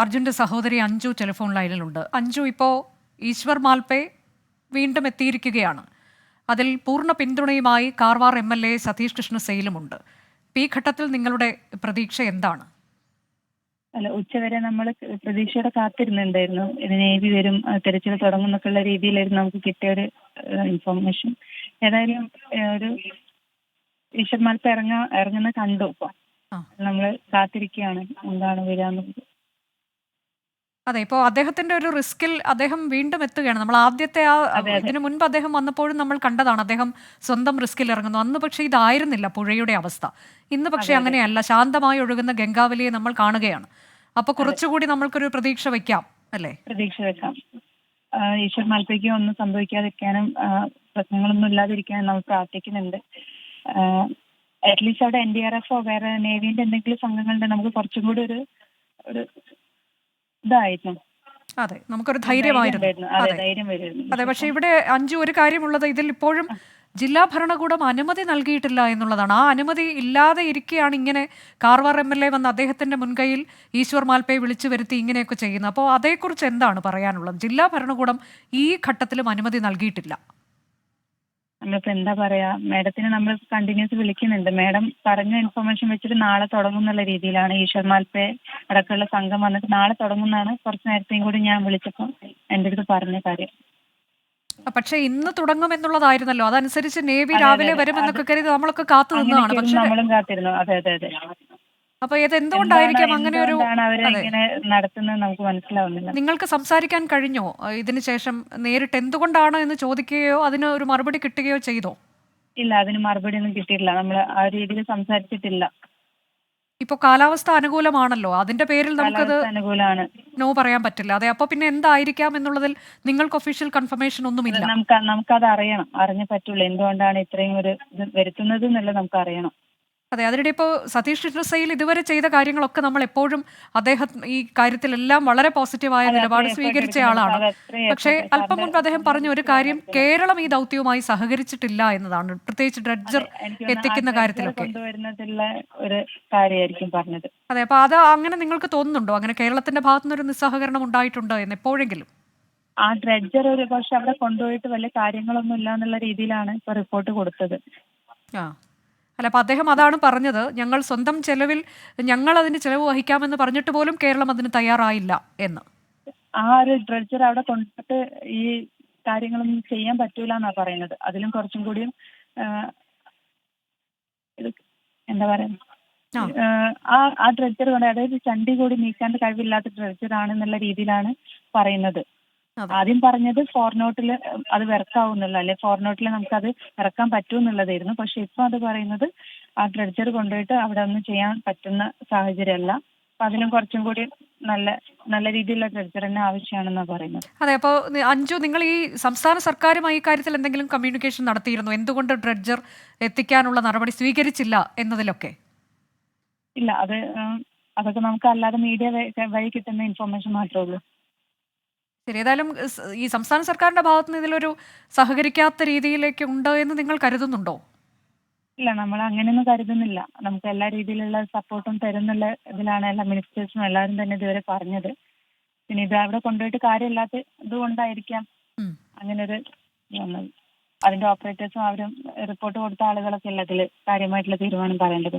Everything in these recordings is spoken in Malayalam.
അർജുന്റെ സഹോദരി അഞ്ജു ടെലിഫോൺ ലൈനിലുണ്ട് അഞ്ജു ഇപ്പോൾ ഈശ്വർ മാൽപേ വീണ്ടും എത്തിയിരിക്കുകയാണ്. അതിൽ പൂർണ പിന്തുണയുമായി Karwar M L A Satish Krishna സെയിലുമുണ്ട് ഈ ഘട്ടത്തിൽ നിങ്ങളുടെ പ്രതീക്ഷ എന്താണ്? അല്ല ഉച്ചവരെ നമ്മൾ പ്രതീക്ഷയോടെ കാത്തിരുന്നുണ്ടായിരുന്നു. ഇതിന് നേവി വരും തിരച്ചിൽ തുടങ്ങും എന്നൊക്കെയുള്ള രീതിയിലായിരുന്നു നമുക്ക് കിട്ടിയ ഒരു ഇൻഫോർമേഷൻ ഏതായാലും ഒരു ഈശ്വർമാർക്ക് ഇറങ്ങ ഇറങ്ങുന്ന കണ്ടു ഇപ്പൊ. നമ്മൾ കാത്തിരിക്കുകയാണ്. എന്താണ് വരാന്നുള്ളത് അതെ ഇപ്പോൾ അദ്ദേഹത്തിന്റെ ഒരു റിസ്കിൽ അദ്ദേഹം വീണ്ടും എത്തുകയാണ്. നമ്മൾ ആദ്യത്തെ ആ. ഇതിനു മുൻപ് അദ്ദേഹം വന്നപ്പോഴും നമ്മൾ കണ്ടതാണ്. അദ്ദേഹം സ്വന്തം റിസ്കിൽ ഇറങ്ങുന്നു. അന്ന് പക്ഷേ ഇതായിരുന്നില്ല പുഴയുടെ അവസ്ഥ. ഇന്ന് പക്ഷേ. അങ്ങനെയല്ല. ശാന്തമായി ഒഴുകുന്ന ഗംഗാവലിയെ നമ്മൾ കാണുകയാണ്. അപ്പൊ കുറച്ചുകൂടി നമ്മൾക്കൊരു പ്രതീക്ഷ വെക്കാം അല്ലേ? പ്രതീക്ഷ വെക്കാം. ഈശ്വർ മാൽപ്പയ്ക്ക് ഒന്നും സംഭവിക്കാതിരിക്കാനും പ്രശ്നങ്ങളൊന്നും ഇല്ലാതിരിക്കാനും നമ്മൾ പ്രാർത്ഥിക്കുന്നുണ്ട്. അറ്റ്ലീസ്റ്റ് അവിടെ എൻ ഡി ആർ എഫോ വേറെ നേവിന്റെ എന്തെങ്കിലും സംഘങ്ങളുണ്ടെങ്കിൽ നമുക്ക് കുറച്ചും കൂടി ഒരു ഒരു ഇതായിരുന്നു. അതെ നമുക്കൊരു ധൈര്യമായിരുന്നു. അതെ അതെ. പക്ഷെ ഇവിടെ അഞ്ചു ഒരു കാര്യമുള്ളത് ഇതിൽ ഇപ്പോഴും ജില്ലാ ഭരണകൂടം അനുമതി നൽകിയിട്ടില്ല എന്നുള്ളതാണ്. ആ അനുമതി ഇല്ലാതെ ഇരിക്കുകയാണ് ഇങ്ങനെ കാർവാർ എം എൽ എ വന്ന് അദ്ദേഹത്തിന്റെ മുൻകൈയിൽ ഈശ്വർ മാൽപ്പയെ വിളിച്ചു വരുത്തി ഇങ്ങനെയൊക്കെ ചെയ്യുന്നത്. അപ്പോൾ അതേക്കുറിച്ച് എന്താണ് പറയാനുള്ളത്? ജില്ലാ ഭരണകൂടം ഈ ഘട്ടത്തിലും അനുമതി നൽകിയിട്ടില്ല. നമ്മളിപ്പോ എന്താ പറയാ മാഡത്തിന് നമ്മൾ കണ്ടിന്യൂസ് വിളിക്കുന്നുണ്ട്. മാഡം പറഞ്ഞ ഇൻഫർമേഷൻ വെച്ചിട്ട് നാളെ തുടങ്ങും എന്നുള്ള രീതിയിലാണ് ഈശ്വർ മാൽപ്പെ അടക്കമുള്ള സംഘം വന്നിട്ട് നാളെ തുടങ്ങുന്നതാണ്. കുറച്ച് നേരത്തെയും കൂടി ഞാൻ വിളിച്ചപ്പോൾ എന്റെ അടുത്ത് പറഞ്ഞ കാര്യം. പക്ഷേ ഇന്ന് തുടങ്ങും എന്നുള്ളതായിരുന്നല്ലോ. അതനുസരിച്ച് നേവി രാവിലെ വരുമെന്നൊക്കെ കരുതി നമ്മളൊക്കെ കാത്തു നിന്നതാണ്. പക്ഷേ നമ്മളും കാത്തിരുന്നു. അതെ അതെ അതെ. അപ്പൊ ഇത് എന്തുകൊണ്ടായിരിക്കാം അങ്ങനെ ഒരു നടത്തുന്നത് നമുക്ക് മനസ്സിലാവുന്നില്ല. നിങ്ങൾക്ക് സംസാരിക്കാൻ കഴിഞ്ഞോ? ഇതിനു ശേഷം നേരിട്ട് എന്തുകൊണ്ടാണ് എന്ന് ചോദിക്കുകയോ അതിന് ഒരു മറുപടി കിട്ടുകയോ ചെയ്തോ? ഇല്ല അതിന് മറുപടി ഒന്നും കിട്ടിയിട്ടില്ല. നമ്മൾ ആ രീതിയിൽ സംസാരിച്ചിട്ടില്ല. ഇപ്പൊ കാലാവസ്ഥ അനുകൂലമാണല്ലോ. അതിന്റെ പേരിൽ നമുക്കത് അനുകൂലമാണ്. നോ പറയാൻ പറ്റില്ല. അതെ അപ്പൊ പിന്നെ എന്തായിരിക്കാം എന്നുള്ളതിൽ നിങ്ങൾക്ക് ഒഫീഷ്യൽ കൺഫർമേഷൻ ഒന്നുമില്ല. നമുക്ക് നമുക്കത് അറിയണം അറിഞ്ഞേ പറ്റുള്ളൂ. എന്തുകൊണ്ടാണ് ഇത്രയും ഒരു ഇത് വരുത്തുന്നത് എന്നുള്ളത് നമുക്ക് അറിയണം അതെ അതിനിടെ ഇപ്പോൾ സതീഷ് ചിത്രസയിൽ ഇതുവരെ ചെയ്ത കാര്യങ്ങളൊക്കെ നമ്മൾ എപ്പോഴും അദ്ദേഹം ഈ കാര്യത്തിലെല്ലാം വളരെ പോസിറ്റീവായ നിലപാട് സ്വീകരിച്ച ആളാണ്. പക്ഷേ അല്പം മുൻപ് അദ്ദേഹം പറഞ്ഞ ഒരു കാര്യം കേരളം ഈ ദൗത്യവുമായി സഹകരിച്ചിട്ടില്ല എന്നതാണ്. പ്രത്യേകിച്ച് ഡ്രഡ്ജർ എത്തിക്കുന്ന കാര്യത്തിലൊക്കെ. അതെ അപ്പൊ അത് അങ്ങനെ നിങ്ങൾക്ക് തോന്നുന്നുണ്ടോ? അങ്ങനെ കേരളത്തിന്റെ ഭാഗത്തുനിന്ന് ഒരു നിസ്സഹകരണം ഉണ്ടായിട്ടുണ്ട് എന്ന് എപ്പോഴെങ്കിലും? ആ ഡ്രഡ്ജർ ഒരു പക്ഷെ അവിടെ കൊണ്ടുപോയിട്ട് വലിയ കാര്യങ്ങളൊന്നും ഇല്ല എന്നുള്ള രീതിയിലാണ് ഇപ്പൊ റിപ്പോർട്ട് കൊടുത്തത്. ആ. അല്ല അപ്പോൾ അദ്ദേഹം അതാണ് പറഞ്ഞത് ഞങ്ങൾ സ്വന്തം ചെലവിൽ ഞങ്ങൾ അതിന് ചെലവ് വഹിക്കാമെന്ന് പറഞ്ഞിട്ട് പോലും കേരളം അതിന് തയ്യാറായില്ല എന്ന് ആ ഒരു ഡ്രഡ്ജർ അവിടെ കൊണ്ടിട്ട് ഈ കാര്യങ്ങളൊന്നും ചെയ്യാൻ പറ്റൂല എന്നാ പറയുന്നത് അതിലും കുറച്ചും കൂടിയും എന്താ പറയുക ആ. ആ ഡ്രഡ്ജർ കൊണ്ട് അതായത് ചണ്ടി കൂടി നീക്കാൻ കഴിവില്ലാത്ത ഡ്രഡ്ജർ ആണെന്നുള്ള രീതിയിലാണ് പറയുന്നത്. ആദ്യം പറഞ്ഞത് ഫോർ നോട്ടിൽ അത് വർക്കാവുന്നില്ല അല്ലെ നമുക്ക് അത് ഇറക്കാൻ പറ്റുമെന്നുള്ളതായിരുന്നു. പക്ഷെ ഇപ്പോൾ അത് പറയുന്നത് ആ ഡ്രഡ്ജർ കൊണ്ടുപോയിട്ട് അവിടെ ഒന്നും ചെയ്യാൻ പറ്റുന്ന സാഹചര്യമല്ല. അപ്പൊ അതിലും കുറച്ചും കൂടി നല്ല നല്ല രീതിയിലുള്ള ഡ്രഡ്ജർ തന്നെ ആവശ്യമാണെന്നാണ് പറയുന്നത്. അതെ അപ്പോൾ അഞ്ചു നിങ്ങൾ ഈ സംസ്ഥാന സർക്കാരുമായി കാര്യത്തിൽ എന്തെങ്കിലും കമ്മ്യൂണിക്കേഷൻ നടത്തിയിരുന്നു? എന്തുകൊണ്ട് ഡ്രഡ്ജർ എത്തിക്കാനുള്ള നടപടി സ്വീകരിച്ചില്ല എന്നതിലൊക്കെ? ഇല്ല അത് അതൊക്കെ നമുക്ക് അല്ലാതെ മീഡിയ വഴി കിട്ടുന്ന ഇൻഫർമേഷൻ മാത്രമേ ഉള്ളൂ. ശരി ഏതായാലും ഈ സംസ്ഥാന സർക്കാരിന്റെ ഭാഗത്ത് നിന്ന് ഇതിലൊരു സഹകരിക്കാത്ത രീതിയിലേക്ക് ഉണ്ട് എന്ന് നിങ്ങൾ കരുതുന്നുണ്ടോ? ഇല്ല നമ്മൾ അങ്ങനെയൊന്നും കരുതുന്നില്ല. നമുക്ക് എല്ലാ രീതിയിലുള്ള സപ്പോർട്ടും തരുന്നുള്ള ഇതിലാണ് എല്ലാ മിനിസ്റ്റേഴ്സും എല്ലാവരും തന്നെ ഇതുവരെ പറഞ്ഞത്. പിന്നെ ഇത് അവിടെ കൊണ്ടുപോയിട്ട് കാര്യമില്ലാത്ത ഇതുകൊണ്ടായിരിക്കാം. അങ്ങനെ ഒരു വന്നത് അതിന്റെ ഓപ്പറേറ്റേഴ്സും അവരും റിപ്പോർട്ട് കൊടുത്ത ആളുകളൊക്കെ അല്ല അതിൽ കാര്യമായിട്ടുള്ള തീരുമാനം പറയേണ്ടത്?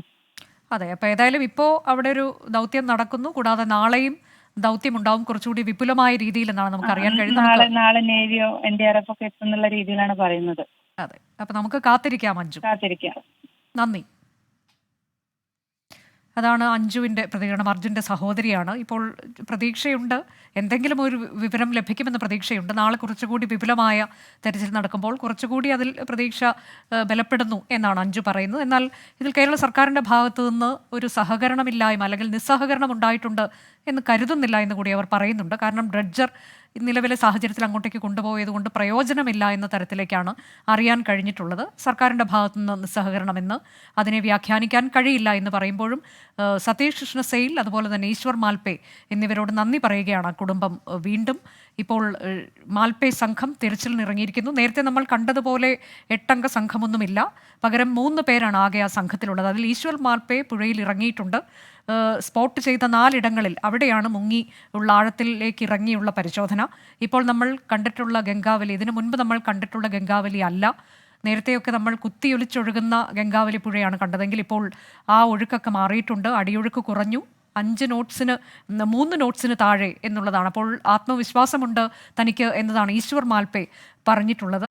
അതെ അപ്പൊ ഏതായാലും ഇപ്പോ അവിടെ ഒരു ദൗത്യം നടക്കുന്നു. കൂടാതെ നാളെയും ദൗത്യം ഉണ്ടാവും കുറച്ചുകൂടി വിപുലമായ രീതിയിൽ എന്നാണ് നമുക്ക് അറിയാൻ കഴിയുന്നത്. നാളെ നേവിയോ എൻ ഡി ആർ എഫ് ഒക്കെ എത്തുന്നുള്ള രീതിയിലാണ് പറയുന്നത്. അതെ. അപ്പൊ നമുക്ക് കാത്തിരിക്കാം അഞ്ജു. കാത്തിരിക്കാം. നന്ദി. അതാണ് അഞ്ജുവിന്റെ പ്രതികരണം അർജുന്റെ സഹോദരിയാണ്. ഇപ്പോൾ പ്രതീക്ഷയുണ്ട്. എന്തെങ്കിലും ഒരു വിവരം ലഭിക്കുമെന്ന പ്രതീക്ഷയുണ്ട്. നാളെ കുറച്ചുകൂടി വിപുലമായ തെരച്ചിൽ നടക്കുമ്പോൾ കുറച്ചുകൂടി അതിൽ പ്രതീക്ഷ ബലപ്പെടുന്നു എന്നാണ് അഞ്ജു പറയുന്നത്. എന്നാൽ ഇതിൽ കേരള സർക്കാരിന്റെ ഭാഗത്തു നിന്ന് ഒരു സഹകരണമില്ലായ്മ അല്ലെങ്കിൽ നിസ്സഹകരണം ഉണ്ടായിട്ടുണ്ട് എന്ന് കരുതുന്നില്ല എന്ന് കൂടി അവർ പറയുന്നുണ്ട്. കാരണം ഡ്രഡ്ജർ നിലവിലെ സാഹചര്യത്തിൽ അങ്ങോട്ടേക്ക് കൊണ്ടുപോയത് കൊണ്ട് പ്രയോജനമില്ല എന്ന തരത്തിലേക്കാണ് അറിയാൻ കഴിഞ്ഞിട്ടുള്ളത്. സർക്കാരിന്റെ ഭാഗത്തുനിന്ന് നിസ്സഹകരണമെന്ന് അതിനെ വ്യാഖ്യാനിക്കാൻ കഴിയില്ല എന്ന് പറയുമ്പോഴും സതീഷ് കൃഷ്ണ സെയിൽ അതുപോലെ തന്നെ ഈശ്വർ മാൽപേ എന്നിവരോട് നന്ദി പറയുകയാണ് കുടുംബം വീണ്ടും. ഇപ്പോൾ മാൽപേ സംഘം തിരച്ചിലിന് ഇറങ്ങിയിരിക്കുന്നു നേരത്തെ നമ്മൾ കണ്ടതുപോലെ എട്ടംഗ സംഘമൊന്നുമില്ല. പകരം മൂന്ന് പേരാണ് ആകെ ആ സംഘത്തിലുള്ളത്. അതിൽ ഈശ്വർ മാൽപേ പുഴയിൽ ഇറങ്ങിയിട്ടുണ്ട്. സ്പോട്ട് ചെയ്ത നാലിടങ്ങളിൽ അവിടെയാണ് മുങ്ങി ഉള്ള ആഴത്തിലേക്ക് ഇറങ്ങിയുള്ള പരിശോധന. ഇപ്പോൾ നമ്മൾ കണ്ടിട്ടുള്ള ഗംഗാവലി ഇതിനു മുൻപ് നമ്മൾ കണ്ടിട്ടുള്ള ഗംഗാവലി അല്ല. നേരത്തെയൊക്കെ നമ്മൾ കുത്തിയൊലിച്ചൊഴുകുന്ന ഗംഗാവലി പുഴയാണ് കണ്ടതെങ്കിൽ ഇപ്പോൾ ആ ഒഴുക്കൊക്കെ മാറിയിട്ടുണ്ട്. അടിയൊഴുക്ക് കുറഞ്ഞു. അഞ്ച് നോട്ട്സിന് മൂന്ന് നോട്ട്സിന് താഴെ എന്നുള്ളതാണ്. അപ്പോൾ ആത്മവിശ്വാസമുണ്ട് തനിക്ക് എന്നതാണ് ഈശ്വർ മാൽപേ പറഞ്ഞിട്ടുള്ളത്.